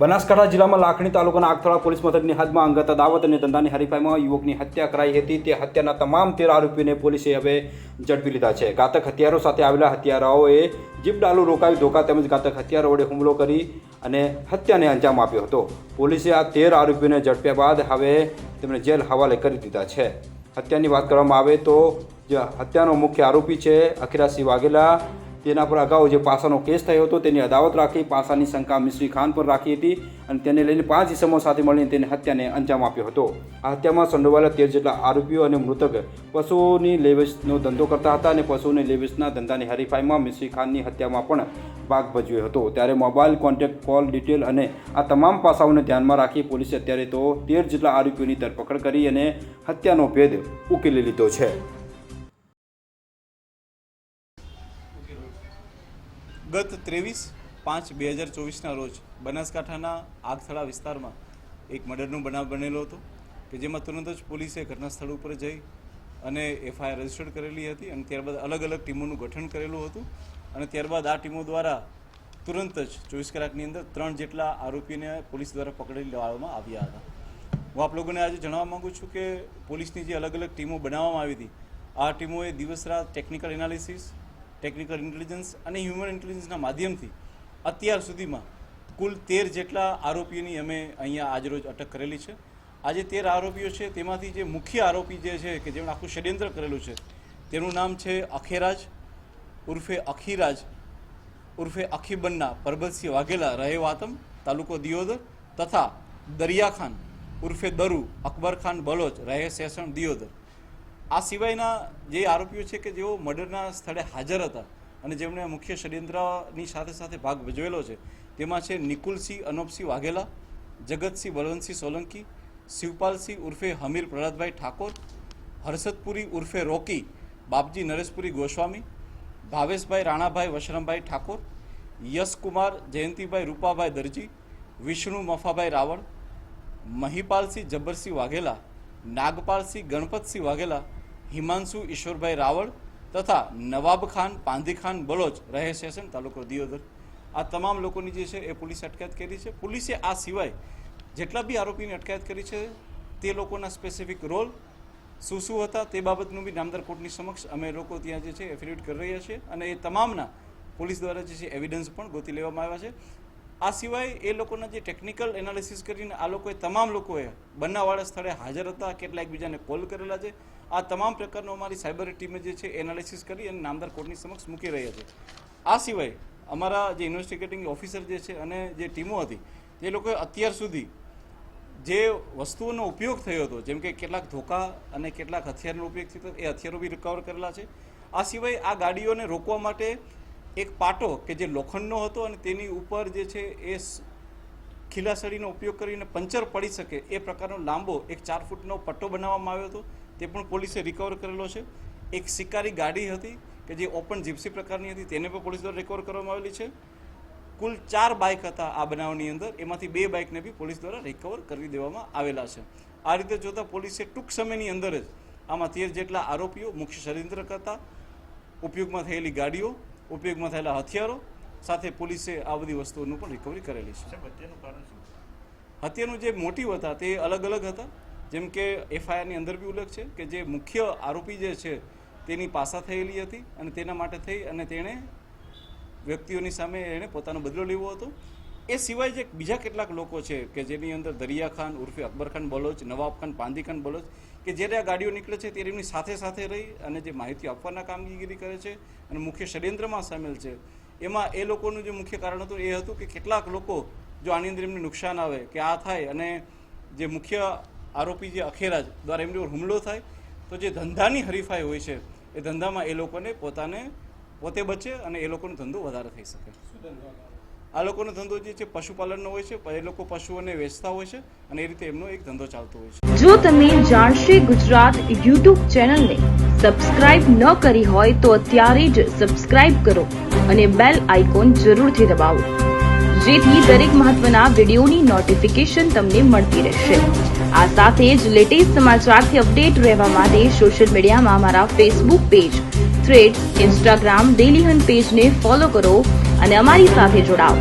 બનાસકાંઠા જિલ્લામાં લાખણી તાલુકાના આગથળા પોલીસ મથકની હદમાં અંગત અદાવત અને ધંધાની હરીફાઈમાં યુવકની હત્યા કરાઈ હતી. તે હત્યાના તમામ તેર આરોપીને પોલીસે હવે ઝડપી લીધા છે. ઘાતક હથિયારો સાથે આવેલા હત્યારાઓએ જીપ ડાલુ રોકાવી ધોકા તેમજ ઘાતક હથિયારો વડે હુમલો કરી અને હત્યાને અંજામ આપ્યો હતો. પોલીસે આ તેર આરોપીઓને ઝડપ્યા બાદ હવે તેમને જેલ હવાલે કરી દીધા છે. હત્યાની વાત કરવામાં આવે તો જે હત્યાનો મુખ્ય આરોપી છે અખિરાસિંહ વાઘેલા તેના પર અગાઉ જે પાસાનો કેસ થયો હતો, તેની અદાવત રાખી, પાસાની શંકા મિશ્રી ખાન પર રાખી હતી અને તેને લઈને પાંચ ઇસમો સાથે મળીને તેને હત્યાને અંજામ આપ્યો હતો. આ હત્યામાં સંડોવાયેલા તેર જેટલા આરોપીઓ અને મૃતક પશુઓની લેવેચનો ધંધો કરતા હતા અને પશુઓની લેવેચના ધંધાની હરીફાઈમાં મિશ્રી ખાનની હત્યામાં પણ ભાગ ભજવ્યો હતો. ત્યારે મોબાઈલ કોન્ટેક્ટ કોલ ડિટેલ અને આ તમામ પાસાઓને ધ્યાનમાં રાખી પોલીસે અત્યારે તો તેર જેટલા આરોપીઓની ધરપકડ કરી અને હત્યાનો ભેદ ઉકેલી લીધો છે. ગત ત્રેવીસ પાંચ બે હજાર ચોવીસના રોજ બનાસકાંઠાના આગથળા વિસ્તારમાં એક મર્ડરનો બનાવ બનેલો હતો કે જેમાં તુરંત જ પોલીસે ઘટના સ્થળ ઉપર જઈ અને એફઆઈઆર રજીસ્ટર્ડ કરેલી હતી અને ત્યારબાદ અલગ અલગ ટીમોનું ગઠન કરેલું હતું અને ત્યારબાદ આ ટીમો દ્વારા તુરંત જ ચોવીસ કલાકની અંદર ત્રણ જેટલા આરોપીને પોલીસ દ્વારા પકડી લેવામાં આવ્યા હતા. હું આપ લોકોને આજે જણાવવા માગું છું કે પોલીસની જે અલગ અલગ ટીમો બનાવવામાં આવી હતી, આ ટીમોએ દિવસ રાત ટેકનિકલ એનાલિસિસ ટેકનિકલ ઇન્ટેલિજન્સ અને હ્યુમન ઇન્ટેલિજન્સના માધ્યમથી અત્યાર સુધીમાં કુલ તેર જેટલા આરોપીઓની અમે અહીંયા આજરોજ અટક કરેલી છે. આજે તેર આરોપીઓ છે, તેમાંથી જે મુખ્ય આરોપી જે છે કે જેમણે આખું ષડયંત્ર કરેલું છે, તેનું નામ છે અખેરાજ, ઉર્ફે અખીરાજ, ઉર્ફે અખીબન્ના, પરબતસિંહ વાઘેલા રહે વાતમ તાલુકો દિયોદર, તથા દરિયાખાન, ઉર્ફે દરુ અકબર ખાન બલોચ, રહે સેસણ દિયોદર. આ સિવાયના જે આરોપીઓ છે કે જેઓ મર્ડરના સ્થળે હાજર હતા અને જેમણે મુખ્ય ષડયંત્રની સાથે સાથે ભાગ ભજવેલો છે, તેમાં છે નિકુલસિંહ, અનોપસિંહ વાઘેલા, જગતસિંહ બળવંતસિંહ સોલંકી, શિવપાલસિંહ ઉર્ફે હમીર પ્રહલાદભાઈ ઠાકોર, હર્ષદપુરી ઉર્ફે રોકી, બાપજી નરેશપુરી ગોસ્વામી, ભાવેશભાઈ રાણાભાઈ વશરમભાઈ ઠાકોર, યશકુમાર જયંતિભાઈ રૂપાભાઈ દરજી, વિષ્ણુ મફાભાઈ રાવળ, મહિપાલસિંહ જબ્બરસિંહ વાઘેલા, નાગપાલસિંહ ગણપતસિંહ વાઘેલા હિમાંશુ, ઈશ્વરભાઈ રાવળ તથા નવાબ ખાન પાંધીખાન બલોચ રહે તાલુકો દિયોદર. આ તમામ લોકોની જે છે એ પોલીસે અટકાયત કરી છે. પોલીસે આ સિવાય જેટલા બી આરોપીની અટકાયત કરી છે, તે લોકોના સ્પેસિફિક રોલ શું શું હતા તે બાબતનું બી નામદાર કોર્ટની સમક્ષ અમે લોકો ત્યાં જે છે એફિડેવિટ કરી રહ્યા છીએ અને એ તમામના પોલીસ દ્વારા જે છે એવિડન્સ પણ ગોતી લેવામાં આવ્યા છે. આ સિવાય એ લોકોના જે ટેકનિકલ એનાલિસિસ કરીને આ લોકોએ તમામ લોકોએ બનાવવાળા સ્થળે હાજર હતા, કેટલા એકબીજાને કોલ કરેલા છે. આ તમામ પ્રકારનો અમારી સાયબર ટીમે જે છે એનાલિસિસ કરી અને નામદાર કોર્ટની સમક્ષ મૂકી રહ્યા છે. આ સિવાય અમારા જે ઇન્વેસ્ટિગેટિંગ ઓફિસર જે છે અને જે ટીમો હતી તે લોકોએ અત્યાર સુધી જે વસ્તુઓનો ઉપયોગ થયો હતો, જેમ કે કેટલાક ધોકા અને કેટલાક હથિયારનો ઉપયોગ થયો એ હથિયારો બી રિકવર કરેલા છે. આ સિવાય આ ગાડીઓને રોકવા માટે એક પાટો કે જે લોખંડનો હતો અને તેની ઉપર જે છે એ ખીલાસળીનો ઉપયોગ કરીને પંચર પડી શકે એ પ્રકારનો લાંબો એક ચાર ફૂટનો પટ્ટો બનાવવામાં આવ્યો હતો. તે પણ પોલીસે રિકવર કરેલો છે. એક શિકારી ગાડી હતી કે જે ઓપન જીપ્સી પ્રકારની હતી, તેને પણ પોલીસ દ્વારા રિકવર કરવામાં આવેલી છે. કુલ ચાર બાઇક હતા આ બનાવની અંદર. એમાંથી બે બાઇકને બી પોલીસ દ્વારા રિકવર કરી દેવામાં આવેલા છે. આ રીતે જોતાં પોલીસે ટૂંક સમયની અંદર જ આમાં તેર જેટલા આરોપીઓ મુખ્ય ષડયંત્ર કરતા ઉપયોગમાં થયેલી ગાડીઓ ઉપયોગમાં થયેલા હથિયારો સાથે પોલીસે આ બધી વસ્તુઓનું પણ રિકવરી કરેલી છે. હત્યાનું જે મોટિવ હતા તે અલગ અલગ હતા. જેમ કે એફઆઈઆરની અંદર બી ઉલ્લેખ છે કે જે મુખ્ય આરોપી જે છે તેની પાસા થયેલી હતી અને તેના માટે થઈ અને તેણે વ્યક્તિઓની સામે એણે પોતાનો બદલો લેવો હતો. એ સિવાય જે બીજા કેટલાક લોકો છે કે જેની અંદર દરિયા ખાન, ઉર્ફે અકબર ખાન બલોચ, નવાબ ખાન, પાંદી ખાન બલોચ, કે જ્યારે આ ગાડીઓ નીકળે છે ત્યારે એમની સાથે સાથે રહી અને જે માહિતી આપવાના કામગીરી કરે છે અને મુખ્ય ષડયંત્રમાં સામેલ છે. એમાં એ લોકોનું જે મુખ્ય કારણ હતું એ હતું કે કેટલાક લોકો જો આની અંદર એમને નુકસાન આવે, કે આ થાય અને જે મુખ્ય આરોપી જે અખેરાજ દ્વારા એમની ઉપર હુમલો થાય, તો જે ધંધાની હરીફાઈ હોય છે, એ ધંધામાં એ લોકોને પોતાને પોતે બચે અને એ લોકોનો ધંધો વધારે થઈ શકે. આ લોકોનો ધંધો જે છે, પશુપાલનનો હોય છે, એ લોકો પશુઓને વેચતા હોય છે અને એ રીતે એમનો એક ધંધો ચાલતો હોય છે. જો તમે જાણશે ગુજરાત યુટ્યુબ ચેનલને સબસ્ક્રાઇબ ન કરી હોય તો અત્યારે જ સબસ્ક્રાઇબ કરો અને બેલ આઇકોન જરૂરથી દબાવો. જેથી દરેક મહત્વના વિડીયોની નોટિફિકેશન તમને મળતી રહેશે. આ સાથે જ લેટેસ્ટ સમાચારથી અપડેટ રહેવા માટે સોશિયલ મીડિયામાં અમારા Facebook page thread Instagram, daily hunt પેજને ફોલો કરો અને અમારી સાથે જોડાઓ.